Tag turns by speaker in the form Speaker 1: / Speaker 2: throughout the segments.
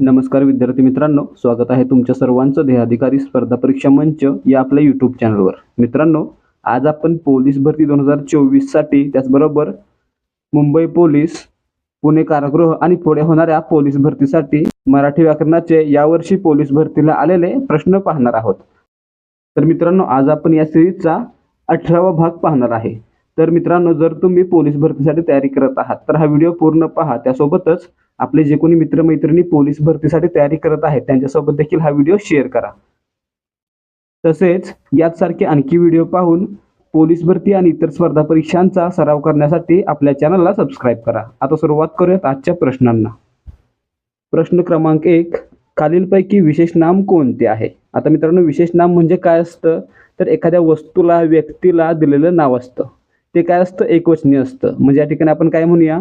Speaker 1: नमस्कार विद्यार्थी मित्रांनो स्वागत आहे तुमच्या सर्वांचं देहाधिकारी स्पर्धा परीक्षा मंच या आपल्या यूट्यूब चॅनलवर मित्रांनो आज आपण पोलीस भरती दोन हजार चोवीससाठी त्याचबरोबर मुंबई पोलीस पुणे कारागृह आणि पुढे होणाऱ्या पोलीस भरतीसाठी मराठी व्याकरणाचे यावर्षी पोलीस भरतीला आलेले प्रश्न पाहणार आहोत. तर मित्रांनो आज आपण या सिरीजचा अठरावा भाग पाहणार आहे. तर मित्रांनो जर तुम्ही पोलीस भरतीसाठी तयारी करत आहात तर हा व्हिडिओ पूर्ण पहा. त्यासोबतच आपले जे कोणी मित्रमैत्रिणी पोलीस भरतीसाठी तयारी करत आहेत त्यांच्यासोबत देखील हा व्हिडिओ शेअर करा. तसेच याचसारखे आणखी व्हिडिओ पाहून पोलीस भरती आणि इतर स्पर्धा परीक्षांचा सराव करण्यासाठी आपल्या चॅनलला सबस्क्राईब करा. आता सुरुवात करूयात आजच्या प्रश्नांना. प्रश्न क्रमांक एक खालीलपैकी विशेष नाम कोणते आहे? आता मित्रांनो विशेष नाम म्हणजे काय असतं? तर एखाद्या वस्तूला व्यक्तीला दिलेलं नाव असतं. ते काय असतं? एकवचनी असतं. म्हणजे या ठिकाणी आपण काय म्हणूया?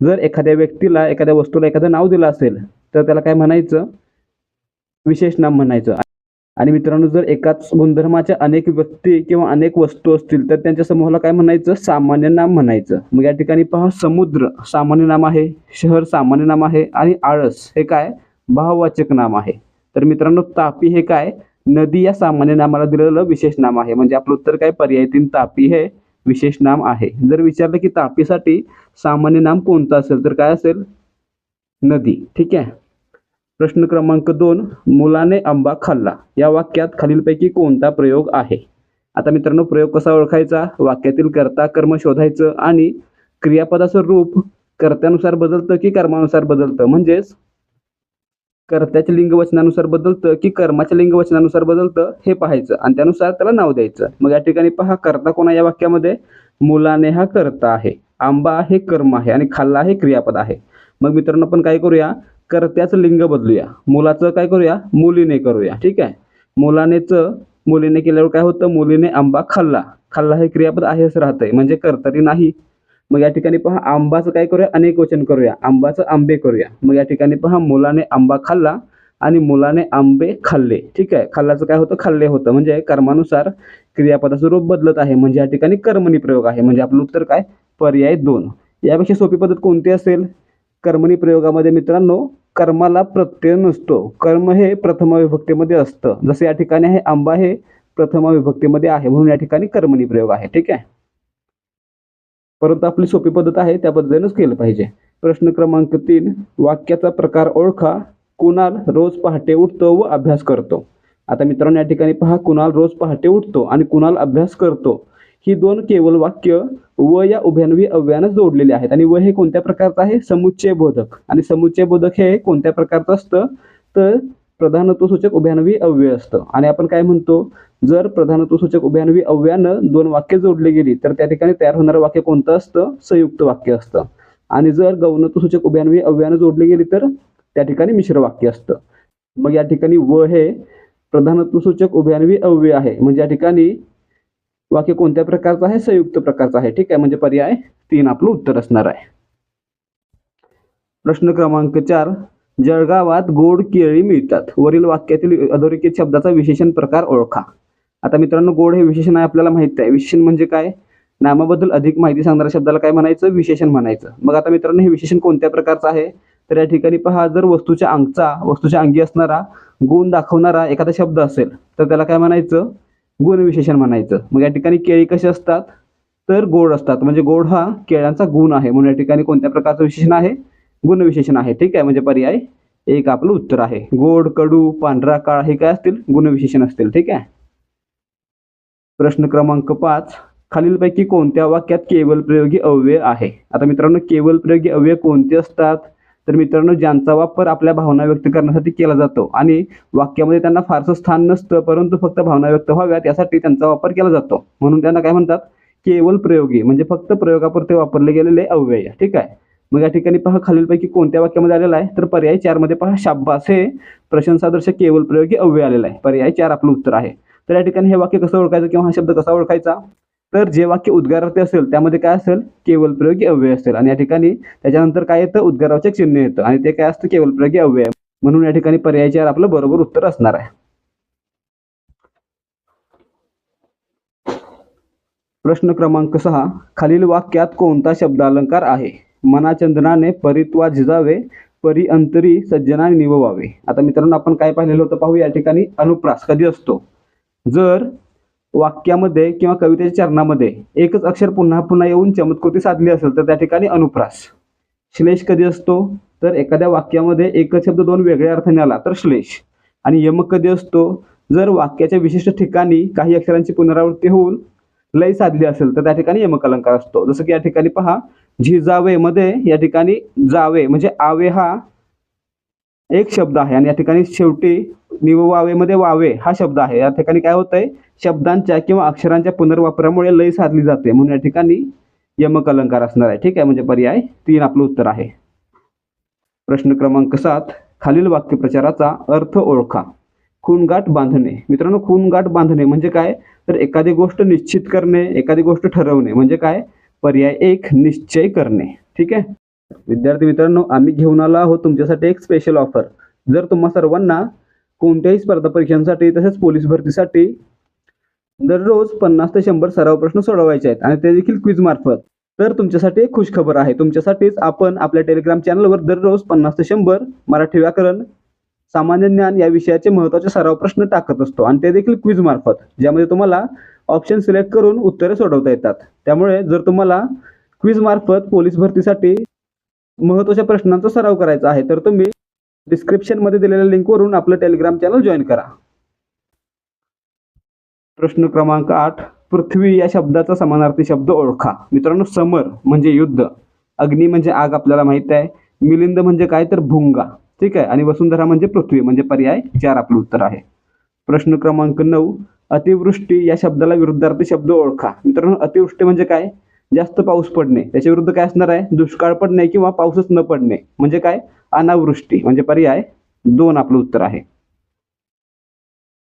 Speaker 1: जर एखाद्या व्यक्तीला एखाद्या वस्तूला एखादं नाव दिलं असेल तर त्याला काय म्हणायचं? विशेष नाम म्हणायचं. आणि मित्रांनो जर एकाच गुणधर्माच्या अनेक व्यक्ती किंवा अनेक वस्तू असतील तर त्यांच्या समूहाला काय म्हणायचं? सामान्य नाम म्हणायचं. मग या ठिकाणी पहा समुद्र सामान्य नाम आहे शहर सामान्य नाम आहे आणि आळस हे काय? भाववाचक नाम आहे. तर मित्रांनो तापी हे काय? नदी या सामान्य नामाला दिलेलं विशेष नाम आहे. म्हणजे आपलं उत्तर काय? पर्याय तीन तापी हे विशेष नाम आहे. जर विचारलं की तापीसाठी सामान्य नाम कोणतं असेल तर काय असेल? नदी. ठीक आहे? प्रश्न क्रमांक दोन मुलाने आंबा खाल्ला. या वाक्यात खालीलपैकी कोणता प्रयोग आहे? आता मित्रांनो प्रयोग कसा ओळखायचा? वाक्यातील कर्ता कर्म शोधायचं आणि क्रियापदाचं रूप कर्त्यानुसार बदलतं की कर्मानुसार बदलतं? म्हणजेच कर्त्याच्या लिंगवचनानुसार बदलतं की कर्माच्या लिंगवचनानुसार बदलतं हे पाहायचं. आणि त्यानुसार त्याला नाव द्यायचं. मग या ठिकाणी पहा कर्ता कोणा या वाक्यामध्ये? मुलाने हा कर्ता आहे. आंबा हे कर्म आहे. आणि खाल्ला हे क्रियापद आहे. मग मित्रांनो आपण काय करूया? कर्त्याचं लिंग बदलूया. मुलाचं काय करूया? मुलीने करूया. ठीक आहे? मुलानेचं मुलीने केल्यावर काय होतं? मुलीने आंबा खाल्ला. खाल्ला हे क्रियापद आहेच राहतंय. म्हणजे कर्तरी नाही. मग या ठिकाणी पहा आंबाचं काय करूया? अनेक वचन करूया. आंबाचं आंबे करूया. मग या ठिकाणी पहा मुलाने आंबा खाल्ला आणि मुलाने आंबे खाल्ले. ठीक आहे? खाल्ल्याचं काय होतं? खाल्ले होतं. म्हणजे कर्मानुसार क्रियापदाचं रूप बदलत आहे. म्हणजे या ठिकाणी कर्मणी प्रयोग आहे. म्हणजे आपलं उत्तर काय? पर्याय दोन. यापेक्षा सोपी पद्धत कोणती असेल? कर्मणी प्रयोगामध्ये मित्रांनो कर्माला प्रत्यय नसतो. कर्म हे प्रथम विभक्तीमध्ये असतं. जसं या ठिकाणी आहे आंबा हे प्रथम विभक्तीमध्ये आहे. म्हणून या ठिकाणी कर्मणी प्रयोग आहे. ठीक आहे? परंतु आपली सोपी पद्धत आहे त्या पद्धतीनेच केलं पाहिजे. प्रश्न क्रमांक तीन वाक्याचा प्रकार ओळखा कुणाल रोज पहाटे उठतो व अभ्यास करतो. आता मित्रांनो या ठिकाणी पहा कुणाल रोज पहाटे उठतो आणि कुणाल अभ्यास करतो. ही दोन केवळ वाक्य व या उभ्यानवी अव्यानं जोडलेले आहेत. आणि व हे कोणत्या प्रकारचं आहे? समुच्चय बोधक. आणि समुच्चय बोधक हे कोणत्या प्रकारचं असतं? तर प्रधानत्वसूचक उभ्यानवी अव्यय असतं. आणि आपण काय म्हणतो? जर प्रधानत्वसूचक उभ्यानवी अव्यानं दोन वाक्य जोडली गेली तर त्या ठिकाणी तयार होणारं वाक्य कोणतं असतं? संयुक्त वाक्य असतं. आणि जर गौणत्वसूचक उभ्यानवी अव्यानं जोडली गेली तर त्या ठिकाणी मिश्र वाक्य असतं. मग या ठिकाणी व हे प्रधानत्वसूचक उभ्यानवी अव्यय आहे. म्हणजे या ठिकाणी वाक्य कोणत्या प्रकारचं आहे? संयुक्त प्रकारचं आहे. ठीक आहे? म्हणजे पर्याय तीन आपलं उत्तर असणार आहे. प्रश्न क्रमांक चार. जळगावात गोड केळी मिळतात. वरील वाक्यातील अधोरेखित शब्दाचा विशेषण प्रकार ओळखा. आता मित्रांनो गोड हे विशेषण आहे आपल्याला माहिती आहे. विशेषण म्हणजे काय? नामाबद्दल अधिक माहिती सांगणाऱ्या शब्दाला काय म्हणायचं? विशेषण म्हणायचं. मग आता मित्रांनो हे विशेषण कोणत्या प्रकारचं आहे? तर या ठिकाणी पहा जर वस्तूच्या अंगचा वस्तूच्या अंगी असणारा गुण दाखवणारा एखादा शब्द असेल तर त्याला काय म्हणायचं? गुण विशेषण म्हणायचं. मग या ठिकाणी केळी कशी असतात? तर गोड असतात. म्हणजे गोड हा केळ्यांचा गुण आहे. म्हणून या ठिकाणी कोणत्या प्रकारचं विशेषण आहे? गुणविशेषण आहे. ठीक आहे? म्हणजे पर्याय एक आपलं उत्तर आहे. गोड कडू पांढरा काळ हे काय असतील? गुणविशेषण असतील. ठीक आहे? प्रश्न क्रमांक पाच. खालीलपैकी कोणत्या वाक्यात केवल प्रयोगी अव्यय आहे? आता मित्रांनो केवल प्रयोगी अव्यय कोणते असतात? तर मित्रांनो ज्यांचा वापर आपल्या भावना व्यक्त करण्यासाठी केला जातो आणि वाक्यामध्ये त्यांना फारसं स्थान नसतं परंतु फक्त भावना व्यक्त व्हाव्यात यासाठी त्यांचा वापर केला जातो. म्हणून त्यांना काय म्हणतात? केवल प्रयोगी म्हणजे फक्त प्रयोगापुरते वापरले गेलेले अव्यय. ठीक आहे? मग या ठिकाणी पहा खालीलपैकी कोणत्या वाक्यामध्ये आलेला आहे? तर पर्याय चारमध्ये पहा शाब्बास हे प्रशंसादर्शक केवल प्रयोगी अव्यय आलेला आहे. पर्याय चार आपलं उत्तर आहे. तर या ठिकाणी हे वाक्य कसं ओळखायचं किंवा हा शब्द कसा ओळखायचा? तर जे वाक्य उद्गारार्थी असेल त्यामध्ये काय असेल? केवल प्रयोगी अव्यय असेल. आणि या ठिकाणी त्याच्यानंतर काय येतं? उद्गाराचे चिन्ह येतं. आणि ते काय असतं? केवल प्रयोगी अव्यय. म्हणून या ठिकाणी पर्याय चार आपलं बरोबर उत्तर असणार आहे. प्रश्न क्रमांक सहा खालील वाक्यात कोणता शब्दालंकार आहे? मनाचंद्राने परित्वा झिजावे परी अंतरी सज्जना निववावे. आता मित्रांनो आपण काय पाहिलेलं होतं पाहू. या ठिकाणी अनुप्रास कधी असतो? जर वाक्यामध्ये किंवा कवितेच्या चरणामध्ये एकच अक्षर पुन्हा पुन्हा येऊन चमत्कृती साधली असेल तर त्या ठिकाणी अनुप्रास. श्लेष कधी असतो? तर एखाद्या वाक्यामध्ये एकच शब्द दोन वेगळ्या अर्थाने आला तर श्लेष. आणि यमक कधी असतो? जर वाक्याच्या विशिष्ट ठिकाणी काही अक्षरांची पुनरावृत्ती होऊन लय साधली असेल तर त्या ठिकाणी यमक अलंकार असतो. जसं की या ठिकाणी पहा झिजावे मध्ये या ठिकाणी जावे म्हणजे आवे हा एक शब्द आहे आणि या ठिकाणी शेवटी निववावे मध्ये वावे हा शब्द आहे. या ठिकाणी काय होतंय? शब्दांच्या किंवा अक्षरांच्या पुनर्वापरामुळे लय साधली जाते. म्हणून या ठिकाणी यमक अलंकार असणार आहे. ठीक आहे? म्हणजे पर्याय तीन आपलं उत्तर आहे. प्रश्न क्रमांक सात खालील वाक्यप्रचाराचा अर्थ ओळखा. खूनगाठ बांधणे. मित्रांनो खूनगाठ बांधणे म्हणजे काय? तर एखादी गोष्ट निश्चित करणे एखादी गोष्ट ठरवणे म्हणजे काय? पर्याय एक निश्चय करणे. ठीक आहे? विद्यार्थी मित्रांनो आम्ही घेऊन आलो आहोत तुमच्यासाठी एक स्पेशल ऑफर जर तुम्हा सर्वांना कोणत्याही स्पर्धा परीक्षांसाठी तसेच पोलीस भरतीसाठी दररोज पन्नास ते शंभर सराव प्रश्न सोडवायचे आहेत आणि ते देखील क्विज मार्फत तर तुमच्यासाठी एक खुश खबर आहे. तुमच्यासाठीच आपण आपल्या टेलिग्राम चॅनलवर दररोज पन्नास ते शंभर मराठी व्याकरण सामान्य ज्ञान या विषयाचे महत्त्वाचे सराव प्रश्न टाकत असतो आणि ते देखील क्विज मार्फत ज्यामध्ये तुम्हाला ऑप्शन सिलेक्ट करून उत्तरे सोडवता येतात. त्यामुळे जर तुम्हाला क्विज मार्फत पोलीस भरतीसाठी महत्त्वाच्या प्रश्नांचा सराव करायचा आहे तर तुम्ही डिस्क्रिप्शनमध्ये दिलेल्या लिंकवरून आपलं टेलिग्राम चॅनल जॉईन करा. प्रश्न क्रमांक आठ पृथ्वी या शब्दाचा समानार्थी शब्द ओळखा. मित्रांनो समर म्हणजे युद्ध. अग्नी म्हणजे आग आपल्याला माहीत आहे. मिलिंद म्हणजे काय? तर भुंगा. ठीक आहे? आणि वसुंधरा म्हणजे पृथ्वी म्हणजे पर्याय चार आपलं उत्तर आहे. प्रश्न क्रमांक नऊ अतिवृष्टी या शब्दाला विरुद्धार्थी शब्द ओळखा. मित्रांनो अतिवृष्टी म्हणजे काय? जास्त पाऊस पडणे. त्याच्या विरुद्ध काय असणार आहे? दुष्काळ पडणे किंवा पाऊसच न पडणे. म्हणजे काय? अनावृष्टी. म्हणजे पर्याय दोन आपलं उत्तर आहे.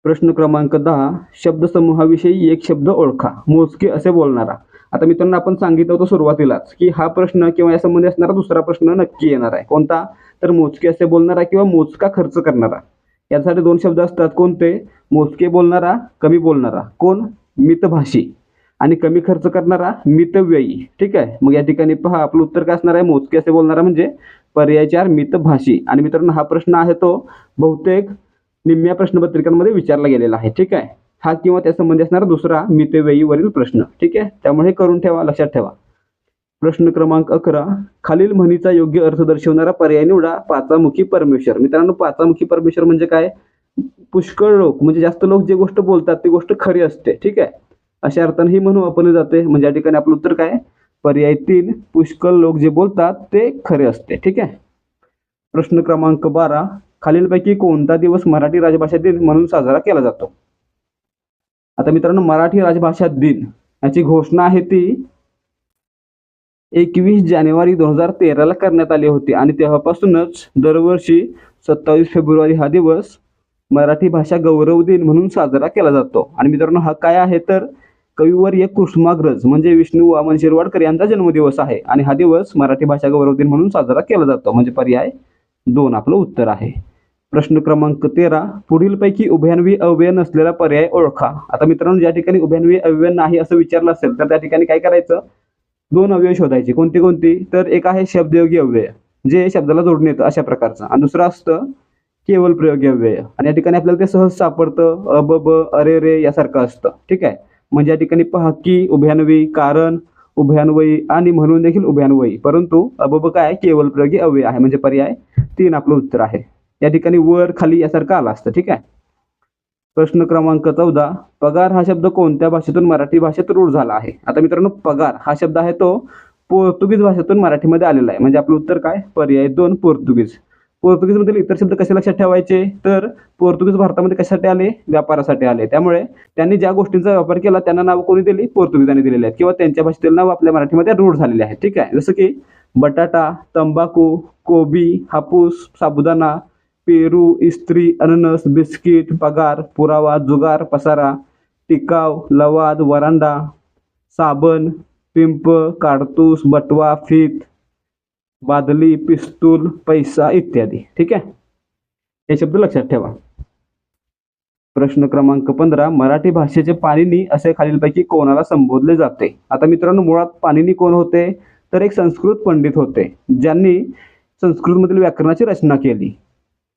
Speaker 1: प्रश्न क्रमांक दहा शब्दसमूहाविषयी एक शब्द ओळखा. मोजके असे बोलणारा. आता मित्रांनो आपण सांगितलं होतं सुरुवातीलाच की हा प्रश्न किंवा या संबंधी असणारा दुसरा प्रश्न नक्की येणार आहे. कोणता? तर मोजके असे बोलणारा किंवा मोजका खर्च करणारा. यासाठी दोन शब्द असतात. कोणते? मोजके बोलणारा कमी बोलणारा. कोण? मितभाषी. आणि कमी खर्च करणारा मितव्ययी. ठीक आहे? मग या ठिकाणी पहा आपलं उत्तर काय असणार आहे? मोजके असे बोलणारा म्हणजे पर्याय चार मितभाषी. आणि मित्रांनो हा प्रश्न आहे तो बहुतेक निम्म्या प्रश्नपत्रिकांमध्ये विचारला गेलेला आहे. ठीक आहे? हा किंवा त्यासंबंधी असणारा दुसरा मितव्ययीवरील प्रश्न. ठीक आहे? त्यामुळे हे करून ठेवा लक्षात ठेवा. प्रश्न क्रमांक अकरा खालील म्हणीचा योग्य अर्थ दर्शवणारा पर्याय निवडा. पाचामुखी परमेश्वर. मित्रांनो पाचामुखी परमेश्वर म्हणजे काय? पुष्कळ लोक. म्हणजे जास्त लोक जे गोष्ट बोलतात ती गोष्ट खरी असते. ठीक आहे? अशा अर्थाने ही म्हणून वापरली जाते. म्हणजे या ठिकाणी आपलं उत्तर काय? पर्याय तीन पुष्कळ लोक जे बोलतात ते खरे असते. ठीक आहे? प्रश्न क्रमांक बारा खालीलपैकी कोणता दिवस मराठी राजभाषा दिन म्हणून साजरा केला जातो? आता मित्रांनो मराठी राजभाषा दिन याची घोषणा आहे ती एकवीस जानेवारी दोन हजार तेराला करण्यात आली होती आणि तेव्हापासूनच दरवर्षी सत्तावीस फेब्रुवारी हा दिवस मराठी भाषा गौरव दिन म्हणून साजरा केला जातो. आणि मित्रांनो हा काय आहे तर कविवर्य कुसुमाग्रज म्हणजे विष्णू वामन शिरवाडकर यांचा जन्मदिवस आहे आणि हा दिवस मराठी भाषा गौरव दिन म्हणून साजरा केला जातो. म्हणजे पर्याय दोन आपलं उत्तर आहे. प्रश्न क्रमांक तेरा पुढीलपैकी उभयान्वी अव्यय नसलेला पर्याय ओळखा. आता मित्रांनो ज्या ठिकाणी उभयान्वी अव्यय नाही असं विचारलं असेल तर त्या ठिकाणी काय करायचं? दोन अव्यय शोधायचे. कोणती कोणती? तर एक आहे शब्दयोगी अव्यय जे शब्दाला जोडून येतं अशा प्रकारचं. आणि दुसरं असतं केवळ प्रयोगी अव्यय आणि या ठिकाणी आपल्याला ते सहज सापडतं. अ ब ब अरे रे यासारखं असतं. ठीक आहे? म्हणजे या ठिकाणी पहाकी की कारण उभयान्वयी आणि म्हणून देखील उभयान्वयी. परंतु अबब काय? केवळ प्रयोगी अव्यय आहे. म्हणजे पर्याय तीन आपलं उत्तर आहे. या ठिकाणी वर खाली यासारखं आला असतं. ठीक आहे? प्रश्न क्रमांक चौदा पगार हा शब्द कोणत्या भाषेतून मराठी भाषेत रूढ झाला आहे? आता मित्रांनो पगार हा शब्द आहे तो पोर्तुगीज भाषेतून मराठीमध्ये आलेला आहे. म्हणजे आपलं उत्तर काय? पर्याय दोन पोर्तुगीज. पोर्तुगीजमधील इतर शब्द कसे लक्षात ठेवायचे? तर पोर्तुगीज भारतामध्ये कशासाठी आले? व्यापारासाठी आले. त्यामुळे त्यांनी ज्या गोष्टींचा व्यापार केला त्यांना नाव कोणी दिली? पोर्तुगीजांनी दिलेली आहेत. किंवा त्यांच्या भाषेतील नाव आपल्या मराठीमध्ये रूढ झालेले आहे ठीक आहे? जसं की बटाटा तंबाखू कोबी हापूस साबुदाणा पेरू इस्त्री अननस बिस्किट पगार पुरावा जुगार पसारा टिकाव लवाद वरांडा साबण पिंप काडतूस बटवा फीत बादली पिस्तूल पैसा इत्यादी. ठीक आहे? हे शब्द लक्षात ठेवा. प्रश्न क्रमांक पंधरा मराठी भाषेचे पाणिनी असे खालीलपैकी कोणाला संबोधले जाते? आता मित्रांनो मुळात पाणिनी कोण होते? तर एक संस्कृत पंडित होते ज्यांनी संस्कृतमधील व्याकरणाची रचना केली.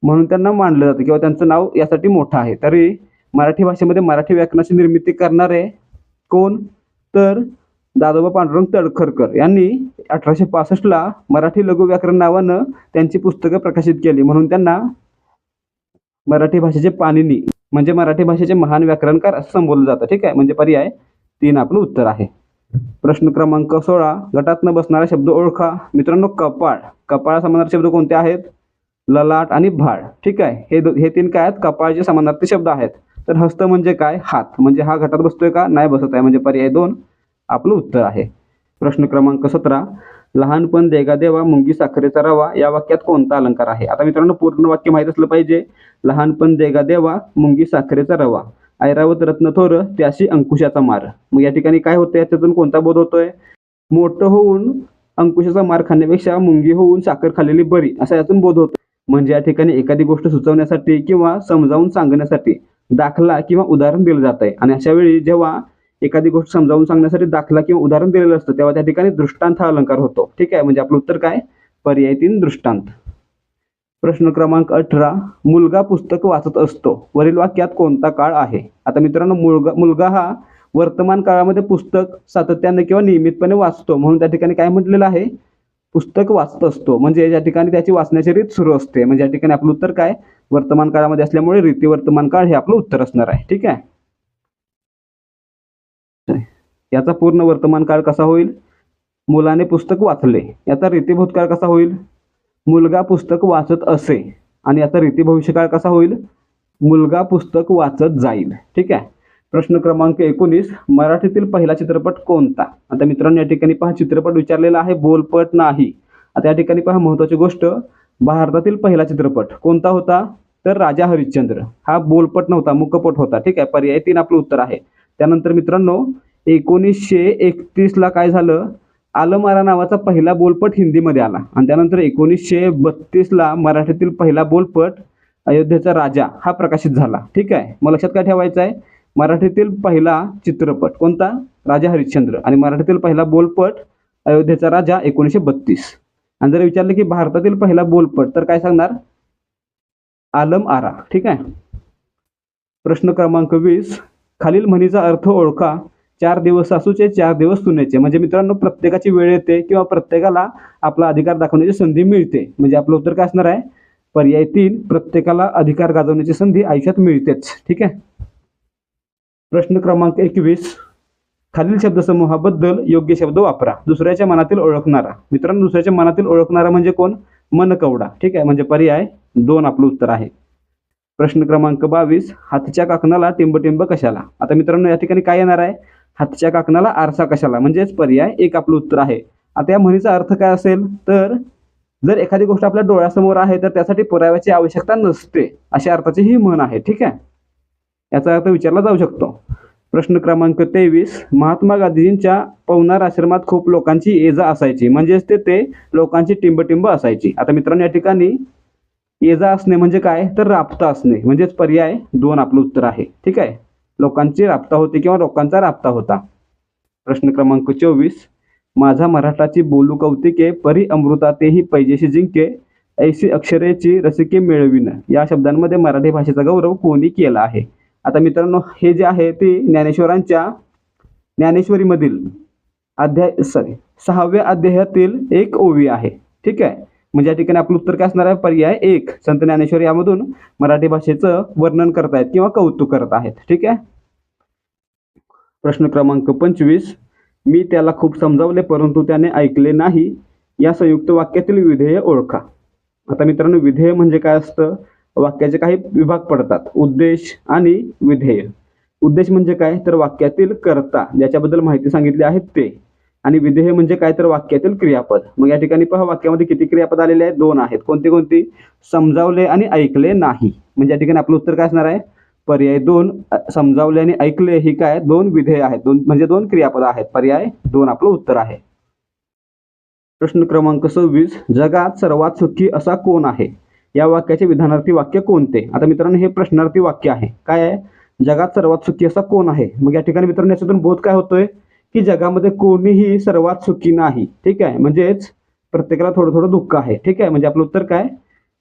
Speaker 1: म्हणून त्यांना मानलं जातं किंवा त्यांचं नाव यासाठी मोठं आहे. तरी मराठी भाषेमध्ये मराठी व्याकरणाची निर्मिती करणारे कोण? तर दादोबा पांडुरंग तडखरकर. यांनी अठराशे पासष्टला मराठी लघु व्याकरण नावानं त्यांची पुस्तकं प्रकाशित केली. म्हणून त्यांना मराठी भाषेचे पाणिनी म्हणजे मराठी भाषेचे महान व्याकरणकार असं संबोधलं जातं. ठीक आहे? म्हणजे पर्याय तीन आपलं उत्तर आहे. प्रश्न क्रमांक सोळा. गटात न बसणारा शब्द ओळखा. मित्रांनो कपाळ. कपाळ समानार्थी शब्द कोणते आहेत? ललाट आणि भाळ. ठीक आहे? हे दो हे तीन काय आहेत? कपाळचे समानार्थी शब्द आहेत. तर हस्त म्हणजे काय? हात. म्हणजे हा घटात बसतोय का? नाही बसत आहे. म्हणजे पर्याय दोन. आपलं उत्तर आहे. प्रश्न क्रमांक सतरा. लहानपण देगा देवा मुंगी साखरेचा रवा या वाक्यात कोणता अलंकार आहे? आता मित्रांनो पूर्ण वाक्य माहीत असलं पाहिजे. लहानपण देगा देवा मुंगी साखरेचा रवा. ऐरावत रत्न थोर त्याशी अंकुशाचा मार. मग या ठिकाणी काय होतं याच्यातून कोणता बोध होतोय? मोठं होऊन अंकुशाचा मार खाण्यापेक्षा मुंगी होऊन साखर खाल्लेली बरी. असा यातून बोध होतो म्हणजे या ठिकाणी एखादी गोष्ट सुचवण्यासाठी किंवा समजावून सांगण्यासाठी दाखला किंवा उदाहरण दिलं जात आहे आणि अशा वेळी जेव्हा एखादी गोष्ट समजावून सांगण्यासाठी दाखला किंवा उदाहरण दिलेलं असतं तेव्हा त्या ठिकाणी दृष्टांत हा अलंकार होतो. ठीक आहे? म्हणजे आपलं उत्तर काय? पर्याय तीन दृष्टांत. प्रश्न क्रमांक अठरा मुलगा पुस्तक वाचत असतो. वरील वाक्यात कोणता काळ आहे? आता मित्रांनो मुलगा मुलगा हा वर्तमान काळामध्ये पुस्तक सातत्याने किंवा नियमितपणे वाचतो. म्हणून त्या ठिकाणी काय म्हटलेलं आहे? पुस्तक वाचत असतो. म्हणजे या ठिकाणी त्याची वाचण्याची रीत सुरू असते. म्हणजे या ठिकाणी आपलं उत्तर काय? वर्तमान काळामध्ये असल्यामुळे रीती वर्तमान काळ हे आपलं उत्तर असणार आहे. ठीक आहे? याचा पूर्ण वर्तमान काळ कसा होईल? मुलाने पुस्तक वाचले. याचा रीतीभूतकाळ कसा होईल? मुलगा पुस्तक वाचत असे. आणि याचा रीती भविष्यकाळ कसा होईल? मुलगा पुस्तक वाचत जाईल. ठीक आहे? प्रश्न क्रमांक एकोणीस मराठीतील पहिला चित्रपट कोणता? आता मित्रांनो या ठिकाणी पहा चित्रपट विचारलेला आहे बोलपट नाही. आता या ठिकाणी पहा महत्वाची गोष्ट भारतातील पहिला चित्रपट कोणता होता? तर राजा हरिश्चंद्र. हा बोलपट नव्हता मुकपट होता. ठीक आहे पर्याय तीन आपलं उत्तर आहे. त्यानंतर मित्रांनो एकोणीसशे एकतीसला काय झालं? आलमारा नावाचा पहिला बोलपट हिंदीमध्ये आला. आणि त्यानंतर एकोणीसशे बत्तीसला मराठीतील पहिला बोलपट अयोध्येचा राजा हा प्रकाशित झाला. ठीक आहे मग लक्षात काय ठेवायचं आहे मराठीतील पहिला चित्रपट कोणता? राजा हरिश्चंद्र. आणि मराठीतील पहिला बोलपट अयोध्येचा राजा एकोणीसशे बत्तीस. आणि जर विचारलं की भारतातील पहिला बोलपट तर काय सांगणार? आलम आरा. ठीक आहे? प्रश्न क्रमांक वीस. खालील म्हणीचा अर्थ ओळखा. चार दिवस सासूचे चार दिवस सुनेचे. म्हणजे मित्रांनो प्रत्येकाची वेळ येते किंवा प्रत्येकाला आपला अधिकार दाखवण्याची संधी मिळते. म्हणजे आपलं उत्तर काय असणार आहे? पर्याय तीन. प्रत्येकाला अधिकार गाजवण्याची संधी आयुष्यात मिळतेच. ठीक आहे? प्रश्न क्रमांक एकवीस. खालील शब्दसमूहाबद्दल योग्य शब्द वापरा. दुसऱ्याच्या मनातील ओळखणारा. मित्रांनो दुसऱ्याच्या मनातील ओळखणारा म्हणजे कोण? मनकवडा. ठीक आहे? म्हणजे पर्याय दोन आपलं उत्तर आहे. प्रश्न क्रमांक बावीस. हातच्या काकणाला टिंबटिंब कशाला? आता मित्रांनो या ठिकाणी काय येणार आहे? हातच्या काकणाला आरसा कशाला? म्हणजेच पर्याय एक आपलं उत्तर आहे. आता या म्हणीचा अर्थ काय असेल? तर जर एखादी गोष्ट आपल्या डोळ्यासमोर आहे तर त्यासाठी पुराव्याची आवश्यकता नसते. अशा अर्थाची ही म्हण आहे. ठीक आहे? याचा अर्थ विचारला जाऊ शकतो. प्रश्न क्रमांक तेवीस महात्मा गांधीजींच्या पवनार आश्रमात खूप लोकांची ये जा असायची. म्हणजेच ते ते लोकांची टिंबटिंब असायची. आता मित्रांनो या ठिकाणी ये जा असणे म्हणजे काय? तर राबता असणे. म्हणजेच पर्याय दोन आपलं उत्तर आहे. ठीक आहे? लोकांची राबता होती किंवा लोकांचा राबता होता. प्रश्न क्रमांक चोवीस माझा मराठाची बोलू कौतिके परी अमृतातेही पैजेशी जिंके ऐशी अक्षरेची रसिके मिळविन या शब्दांमध्ये मराठी भाषेचा गौरव कोणी केला आहे? आता मित्रांनो हे जे आहे ते ज्ञानेश्वरांच्या ज्ञानेश्वरीमधील अध्याय सॉरी सहाव्या अध्यायातील एक ओवी आहे. ठीक आहे? म्हणजे या ठिकाणी आपलं उत्तर काय असणार आहे? पर्याय एक. संत ज्ञानेश्वर यामधून मराठी भाषेचं वर्णन करत आहेत किंवा कौतुक करत आहेत ठीक आहे? प्रश्न क्रमांक पंचवीस. मी त्याला खूप समजावले परंतु त्याने ऐकले नाही. या संयुक्त वाक्यातील विधेय ओळखा. आता मित्रांनो विधेय म्हणजे काय असतं? वाक्याचे काही विभाग पडतात. उद्देश आणि विधेय. उद्देश म्हणजे काय? तर वाक्यातील कर्ता ज्याच्याबद्दल माहिती सांगितली आहे ते. आणि विधेय म्हणजे काय? तर वाक्यातील क्रियापद. मग या ठिकाणी पहा वाक्यामध्ये किती क्रियापद आलेले आहेत? दोन आहेत. कोणती कोणती? समजावले आणि ऐकले नाही. म्हणजे या ठिकाणी आपलं उत्तर काय असणार आहे? पर्याय दोन समजावले आणि ऐकले ही काय? दोन विधेय आहेत. दोन म्हणजे दोन क्रियापद आहेत. पर्याय दोन आपलं उत्तर आहे. प्रश्न क्रमांक सव्वीस. जगात सर्वात सुखी असा कोण आहे? या वाक्याचे विधानार्थी वाक्य कोणते? आता मित्रांनो हे प्रश्नार्थी वाक्य आहे. काय आहे? जगात सर्वात सुखी असा कोण आहे? मग या ठिकाणी मित्रांनो याच्यातून बोध काय होतोय? की जगामध्ये कोणीही सर्वात सुखी नाही. ठीक आहे? म्हणजेच प्रत्येकाला थोडं थोडं दुःख आहे. ठीक आहे? म्हणजे आपलं उत्तर काय?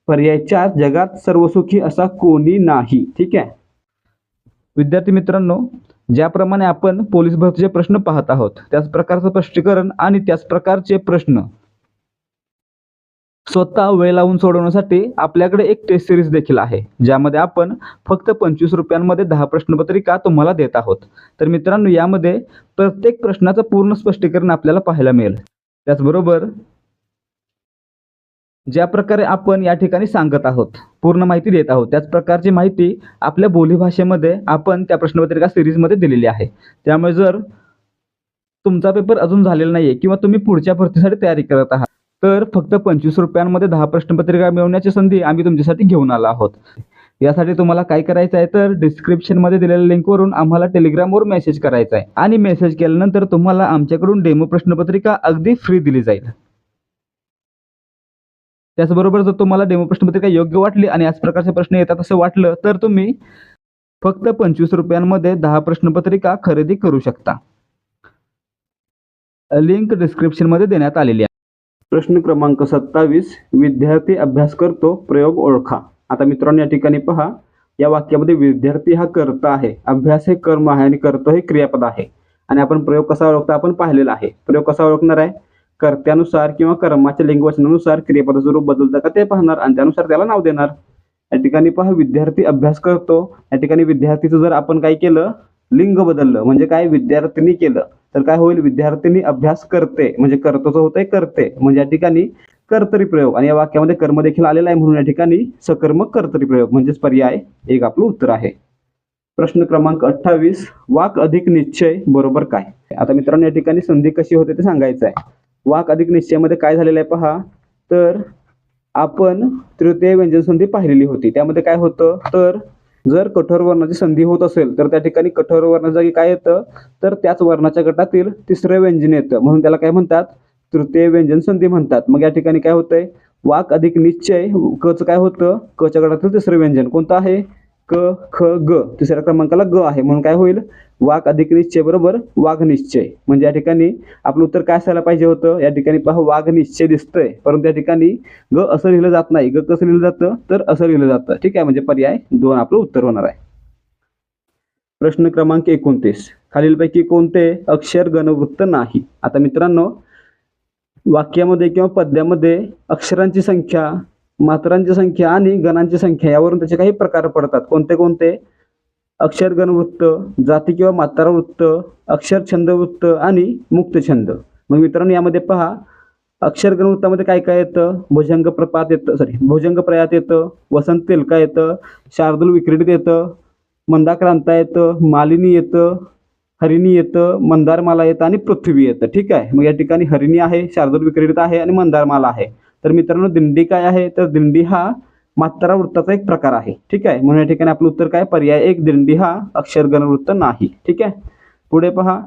Speaker 1: पर्याय चार जगात सर्वसुखी असा कोणी नाही. ठीक आहे? विद्यार्थी मित्रांनो ज्याप्रमाणे आपण पोलीस भरतीचे प्रश्न पाहत आहोत त्याच प्रकारचं स्पष्टीकरण आणि त्याच प्रकारचे प्रश्न स्वतः वेळ लावून सोडवण्यासाठी आपल्याकडे एक टेस्ट सिरीज देखील आहे ज्यामध्ये आपण फक्त पंचवीस रुपयांमध्ये दहा प्रश्नपत्रिका तुम्हाला देत आहोत. तर मित्रांनो यामध्ये प्रत्येक प्रश्नाचं पूर्ण स्पष्टीकरण आपल्याला पाहायला मिळेल. त्याचबरोबर ज्या प्रकारे आपण या ठिकाणी सांगत आहोत पूर्ण माहिती देत आहोत त्याच प्रकारची माहिती आपल्या बोलीभाषेमध्ये आपण त्या प्रश्नपत्रिका सिरीजमध्ये दिलेली आहे. त्यामुळे जर तुमचा पेपर अजून झालेला नाहीये किंवा तुम्ही पुढच्या भरतीसाठी तयारी करत आहात तर फक्त पंचवीस रुपयांमध्ये दहा प्रश्नपत्रिका मिळवण्याची संधी आम्ही तुमच्यासाठी घेऊन आलो आहोत. यासाठी तुम्हाला काय करायचं आहे तर डिस्क्रिप्शनमध्ये दिलेल्या लिंकवरून आम्हाला टेलिग्रामवर मेसेज करायचा आहे. आणि मेसेज केल्यानंतर तुम्हाला आमच्याकडून डेमो प्रश्नपत्रिका अगदी फ्री दिली जाईल. त्याचबरोबर जर तुम्हाला डेमो प्रश्नपत्रिका योग्य वाटली आणि याच प्रकारचे प्रश्न येतात असं वाटलं तर तुम्ही फक्त पंचवीस रुपयांमध्ये दहा प्रश्नपत्रिका खरेदी करू शकता. लिंक डिस्क्रिप्शनमध्ये देण्यात आलेली आहे. प्रश्न क्रमांक सत्तावीस विद्यार्थी अभ्यास करतो प्रयोग ओळखा. आता मित्रांनो या ठिकाणी पहा या वाक्यामध्ये विद्यार्थी हा कर्ता आहे. अभ्यास हे कर्म आहे आणि करतो हे क्रियापद आहे. आणि आपण प्रयोग कसा ओळखतो आपण पाहिलेला आहे. प्रयोग कसा ओळखणार आहे? कर्त्यानुसार किंवा कर्माच्या लिंगवचनानुसार क्रियापदाचं रूप बदलतं का ते पाहणार आणि त्यानुसार त्याला नाव देणार. या ठिकाणी पहा विद्यार्थी अभ्यास करतो. या ठिकाणी विद्यार्थीचं जर आपण काय केलं लिंग बदललं म्हणजे काय विद्यार्थिनी केलं तर काय होईल? विद्यार्थिनी अभ्यास करते म्हणजे कर्तचं होतंय करते. म्हणजे या ठिकाणी कर्तरी प्रयोग. आणि या वाक्यामध्ये कर्म देखील आलेला आहे म्हणून या ठिकाणी सकर्मक कर्तरी प्रयोग म्हणजेच पर्याय एक आपलं उत्तर आहे. प्रश्न क्रमांक अठ्ठावीस वाक अधिक निश्चय बरोबर काय? आता मित्रांनो या ठिकाणी संधी कशी होते ते सांगायचं आहे. वाक अधिक निश्चयामध्ये काय झालेलं आहे पहा. तर आपण तृतीय व्यंजन संधी पाहिलेली होती. त्यामध्ये काय होतं? तर जर कठोर वर्णाची संधी होत असेल तर त्या ठिकाणी कठोर वर्णाच्या जागी काय येतं? तर त्याच वर्णाच्या गटातील तिसरं व्यंजन येतं. म्हणून त्याला काय म्हणतात? तृतीय व्यंजन संधी म्हणतात. मग या ठिकाणी काय होतंय? वाक अधिक निश्चय कच काय होतं? कच्या गटातील तिसरं व्यंजन. कोणतं आहे? क ख ग. तिसऱ्या क्रमांकाला ग आहे. म्हणून काय होईल? वाक अधिक निश्चय बरोबर वाघ निश्चय. म्हणजे या ठिकाणी आपलं उत्तर काय असायला पाहिजे होतं? या ठिकाणी पहा वाघ निश्चय दिसतंय. परंतु या ठिकाणी ग असं लिहिलं जात नाही. ग कसं लिहिलं जातं? तर असं लिहिलं जातं. ठीक आहे? म्हणजे पर्याय दोन आपलं उत्तर होणार आहे. प्रश्न क्रमांक एकोणतीस. खालीलपैकी कोणते अक्षर गणवृत्त नाही? आता मित्रांनो वाक्यामध्ये किंवा पद्यामध्ये अक्षरांची संख्या मात्रांची संख्या आणि गणांची संख्या यावरून त्याचे काही प्रकार पडतात. कोणते कोणते? अक्षरगण वृत्त जाती किंवा मात्रा वृत्त अक्षर छंद वृत्त आणि मुक्त छंद. मग मित्रांनो यामध्ये पहा अक्षरगण वृत्तामध्ये काय काय येतं? भुजंग प्रपात येतं सॉरी भुजंग प्रयात येतं वसंत तेलका येतं शार्दूल विक्रीडित येतं मंदाक्रांता येतं मालिनी येतं हरिणी येतं मंदारमाला येतं आणि पृथ्वी येतं. ठीक आहे? मग या ठिकाणी हरिणी आहे शार्दूल विक्रीडित आहे आणि मंदारमाला आहे. तर मित्रांनो दिंडी काय आहे? तर दिंडी हा मात्रा वृत्ताचा एक प्रकार आहे. ठीक आहे? म्हणून या ठिकाणी आपलं उत्तर काय? पर्याय एक दिंडी हा अक्षरगण वृत्त नाही. ठीक आहे? पुढे पहा.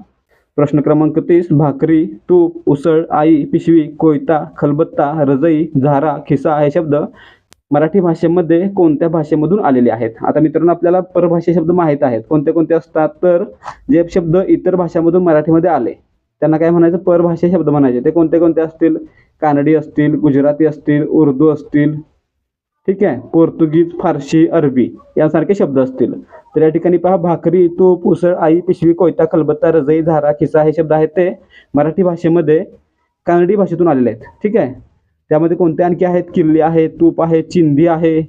Speaker 1: प्रश्न क्रमांक तीस भाकरी तूप उसळ आई पिशवी कोयता खलबत्ता रजई झारा खिसा हे शब्द मराठी भाषेमध्ये कोणत्या भाषेमधून आलेले आहेत? आता मित्रांनो आपल्याला परभाषा शब्द माहीत आहेत. कोणते कोणते असतात? तर जे शब्द इतर भाषांमधून मराठीमध्ये आले. त्यांना काय म्हणायचं? परभाषा शब्द म्हणायचे. ते कोणते कोणते असतील? कानडी असतील गुजराती असतील उर्दू असतील. ठीक आहे? पोर्तुगीज फारशी अरबी यासारखे शब्द असतील. तर या ठिकाणी पहा भाकरी तूप उसळ आई पिशवी कोयता खलबत्ता रजई झारा खिसा हे शब्द आहेत ते मराठी भाषेमध्ये कानडी भाषेतून आलेले आहेत. ठीक आहे? त्यामध्ये कोणते आणखी आहेत? किल्ली आहे तूप आहे चिंधी आहे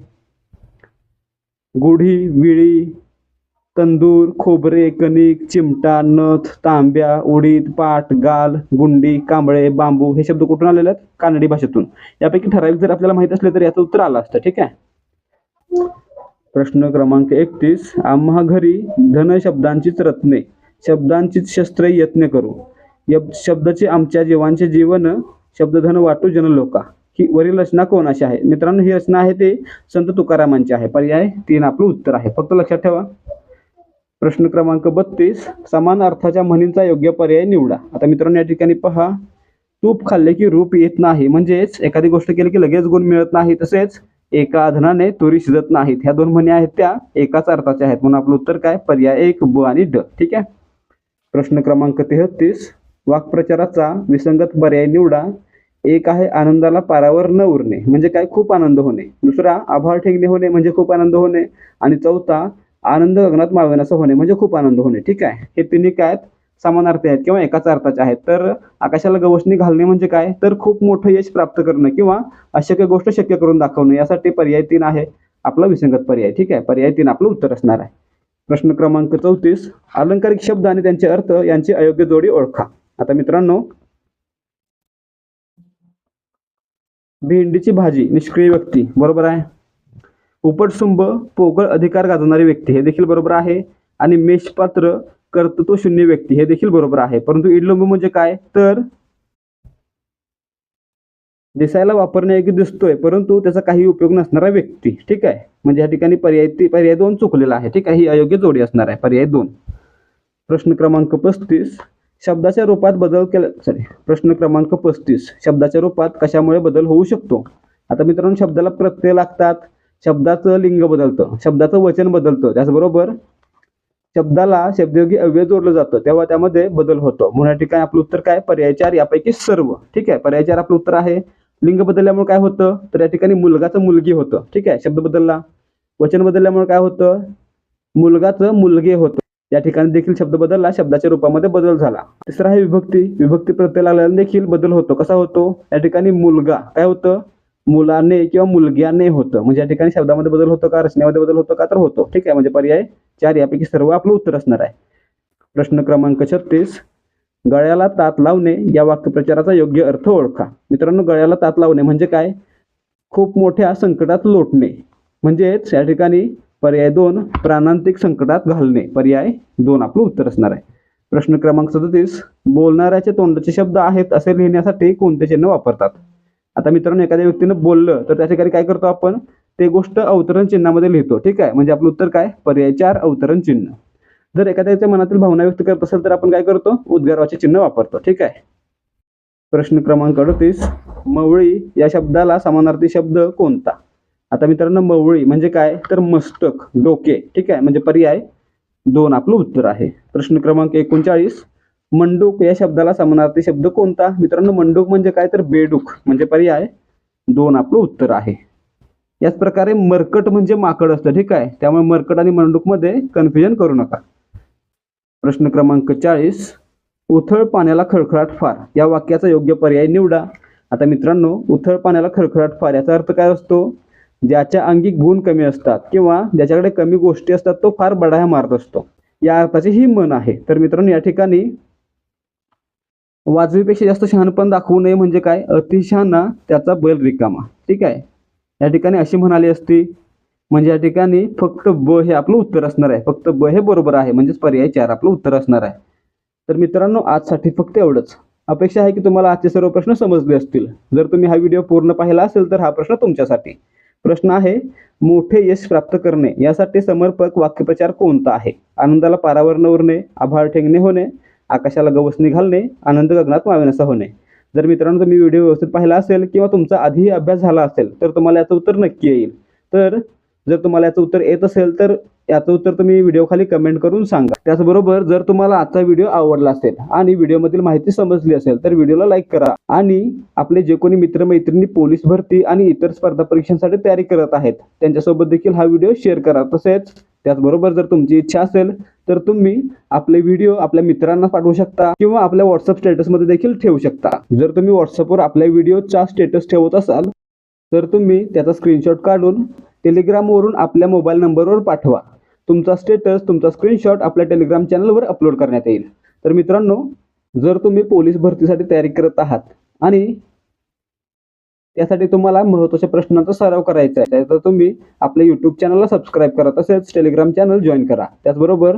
Speaker 1: गुढी विळी तंदूर खोबरे कणिक चिमटा नथ तांब्या उडीद पाट गाल गुंडी कांबळे बांबू हे शब्द कुठून आलेले आहेत? कानडी भाषेतून. यापैकी ठराविक जर आपल्याला माहीत असले तर याचं उत्तर आलं असतं ठीक आहे? प्रश्न क्रमांक एकतीस. आम्हा घरी धन शब्दांचीच रत्ने शब्दांचीच शस्त्रे यत्न करू. यब शब्दाचे आमच्या जीवांचे जीवन शब्दधन वाटू जनलोका. ही वरील रचना कोणाची आहे? मित्रांनो ही रचना आहे ते संत तुकारामांची आहे. पर्याय तीन आपलं उत्तर आहे. फक्त लक्षात ठेवा. प्रश्न क्रमांक बत्तीस. समान अर्थाच्या म्हणींचा योग्य पर्याय निवडा. आता मित्रांनो या ठिकाणी पहा. तूप खाल्ले की रूप येत नाही. म्हणजेच एखादी गोष्ट केली की लगेच गुण मिळत नाही. तसेच एका आधनाने तुरी शिजत नाहीत. ह्या दोन म्हणी आहेत त्या एकाच अर्थाच्या आहेत. म्हणून आपलं उत्तर काय? पर्याय एक ब आणि ड. ठीक आहे? प्रश्न क्रमांक तेहतीस. वाक्प्रचाराचा विसंगत पर्याय निवडा. एक आहे आनंदाला पारावर न उरणे. म्हणजे काय? खूप आनंद होणे. दुसरा आभाळ ठेंगणे होणे. म्हणजे खूप आनंद होणे. आणि चौथा आनंद गगनात असं होणे म्हणजे खूप आनंद होणे ठीक आहे? हे तिन्ही काय आहेत? समानार्थी आहेत किंवा एकाच अर्थाचे आहेत. तर आकाशाला गवसणी घालणे म्हणजे काय? तर खूप मोठं यश प्राप्त करणं किंवा अशक्य गोष्ट शक्य करून दाखवणं यासाठी पर्याय तीन आहे. आपला विसंगत पर्याय ठीक आहे? पर्याय तीन आपलं उत्तर असणार आहे. प्रश्न क्रमांक चौतीस अलंकारिक शब्द आणि त्यांचे अर्थ यांची अयोग्य जोडी ओळखा. आता मित्रांनो भेंडीची भाजी निष्क्रिय व्यक्ती बरोबर आहे? उपटसुंभ पोकळ अधिकार गाजवणारी व्यक्ती हे देखील बरोबर आहे. आणि मेषपात्र कर्तृत्व शून्य व्यक्ती हे देखील बरोबर आहे. परंतु इडलंब म्हणजे काय? तर दिसायला वापरण्यायोग्य दिसतोय परंतु त्याचा काही उपयोग नसणारा व्यक्ती. ठीक आहे? म्हणजे या ठिकाणी पर्याय ती पर्याय दोन चुकलेला आहे. ठीक आहे? ही अयोग्य जोडी असणार आहे. पर्याय दोन. प्रश्न क्रमांक पस्तीस. शब्दाच्या रूपात बदल केला सॉरी प्रश्न क्रमांक पस्तीस. शब्दाच्या रूपात कशामुळे बदल होऊ शकतो? आता मित्रांनो शब्दाला प्रत्यय लागतात. शब्दाचं लिंग बदलतं शब्दाचं वचन बदलतं त्याचबरोबर शब्दाला शब्दयोगी अव्यय जोडलं जातं तेव्हा त्यामध्ये बदल होतो. म्हणून या ठिकाणी आपलं उत्तर काय? पर्यायचार यापैकी सर्व. ठीक आहे? पर्यायचार आपलं उत्तर आहे. लिंग बदलल्यामुळे काय होतं? तर या ठिकाणी मुलगाचं मुलगी होतं. ठीक आहे? शब्द बदलला. वचन बदलल्यामुळे काय होतं? मुलगाचं मुलगे होतं. या ठिकाणी देखील शब्द बदलला शब्दाच्या रूपामध्ये बदल झाला. तिसरा आहे विभक्ती. विभक्ती प्रत्यय लागल्याने देखील बदल होतो. कसा होतो? या ठिकाणी मुलगा. काय होतं? मुलाने किंवा मुलग्याने होतं. म्हणजे या ठिकाणी शब्दामध्ये बदल होतो का रचनेमध्ये बदल होतो का तर होतो. ठीक आहे? म्हणजे पर्याय चार यापैकी सर्व आपलं उत्तर असणार आहे. प्रश्न क्रमांक छत्तीस. गळ्याला तात लावणे या वाक्यप्रचाराचा योग्य अर्थ ओळखा. मित्रांनो गळ्याला तात लावणे म्हणजे काय? खूप मोठ्या संकटात लोटणे. म्हणजेच या ठिकाणी पर्याय दोन प्राणांतिक संकटात घालणे. पर्याय दोन आपलं उत्तर असणार आहे. प्रश्न क्रमांक सदतीस. बोलणाऱ्याचे तोंडाचे शब्द आहेत असे लिहिण्यासाठी कोणते चिन्ह वापरतात? आता मित्रांनो एखाद्या व्यक्तीनं बोललं तर त्या ठिकाणी काय करतो आपण? ते गोष्ट अवतरण चिन्हामध्ये लिहितो ठीक आहे? म्हणजे आपलं उत्तर काय? पर्याय चार अवतरण चिन्ह. जर एखाद्याच्या मनातील भावना व्यक्त करत असेल तर आपण काय करतो? उद्गारवाचे चिन्ह वापरतो ठीक आहे? प्रश्न क्रमांक अडतीस मवळी या शब्दाला समानार्थी शब्द कोणता? आता मित्रांनो मवळी म्हणजे काय? तर मस्तक डोके ठीक आहे? म्हणजे पर्याय दोन आपलं उत्तर आहे. प्रश्न क्रमांक एकोणचाळीस मंडूक या शब्दाला समानार्थी शब्द कोणता? मित्रांनो मंडूक म्हणजे काय? तर बेडूक म्हणजे पर्याय दोन. आपलं उत्तर आहे. याच प्रकारे मरकट म्हणजे माकड असतं ठीक आहे? त्यामुळे मरकट आणि मंडूकमध्ये कन्फ्युजन करू नका. प्रश्न क्रमांक चाळीस. उथळ पाण्याला खळखळाट फार. या वाक्याचा योग्य पर्याय निवडा. आता मित्रांनो उथळ पाण्याला खळखळाट फार याचा अर्थ काय असतो? ज्याच्या अंगी गुण कमी असतात किंवा ज्याच्याकडे कमी गोष्टी असतात तो फार बडाया मारत असतो. या अर्थाची ही मन आहे. तर मित्रांनो या ठिकाणी वाजवीपेक्षा जास्त शहाणपण दाखवू नये म्हणजे काय? अतिशहाणा त्याचा बैल रिकामा. ठीक आहे? या ठिकाणी अशी म्हणाली असती. म्हणजे या ठिकाणी फक्त ब हे आपलं उत्तर असणार आहे. फक्त ब हे बरोबर आहे. म्हणजेच पर्याय चार आपलं उत्तर असणार आहे. तर मित्रांनो आजसाठी फक्त एवढंच. अपेक्षा आहे की तुम्हाला आजचे सर्व प्रश्न समजले असतील. जर तुम्ही हा व्हिडिओ पूर्ण पाहिला असेल तर हा प्रश्न तुमच्यासाठी. प्रश्न आहे मोठे यश प्राप्त करणे. यासाठी समर्पक वाक्यप्रचार कोणता आहे? आनंदाला पारावर न उरणे आभार ठेंगणे होणे आकाशाला गवसणी घालणे आनंद गगनात मावेनसा होणे जर मित्रांनो तुम्ही व्हिडिओ व्यवस्थित पाहिला असेल किंवा तुमचा आधीही अभ्यास झाला असेल तर तुम्हाला याचं उत्तर नक्की येईल. तर जर तुम्हाला याचं उत्तर येत असेल तर याचं उत्तर तुम्ही व्हिडिओ खाली कमेंट करून सांगा. त्याचबरोबर जर तुम्हाला आजचा व्हिडिओ आवडला असेल आणि व्हिडिओमधील माहिती समजली असेल तर व्हिडिओला लाईक करा. आणि आपले जे कोणी मित्रमैत्रिणी पोलीस भरती आणि इतर स्पर्धा परीक्षांसाठी तयारी करत आहेत त्यांच्यासोबत देखील हा व्हिडिओ शेअर करा. तसेच त्याचबरोबर जर तुमची इच्छा असेल तर तुम्ही आपले व्हिडिओ आपल्या मित्रांना पाठवू शकता किंवा आपल्या व्हॉट्सअप स्टेटसमध्ये देखील ठेवू शकता. जर तुम्ही व्हॉट्सअपवर आपल्या व्हिडिओचा स्टेटस ठेवत असाल तर तुम्ही त्याचा स्क्रीनशॉट काढून टेलिग्रामवरून आपल्या मोबाईल नंबरवर पाठवा. तुमचा स्टेटस तुमचा स्क्रीनशॉट आपल्या टेलिग्राम चॅनलवर अपलोड करण्यात येईल. तर मित्रांनो जर तुम्ही पोलीस भरतीसाठी तयारी करत आहात आणि त्यासाठी तुम्हाला महत्त्वाच्या प्रश्नांचा सराव करायचा आहे तर तुम्ही आपल्या यूट्यूब चॅनलला सबस्क्राईब करा तसेच टेलिग्राम चॅनल जॉईन करा. त्याचबरोबर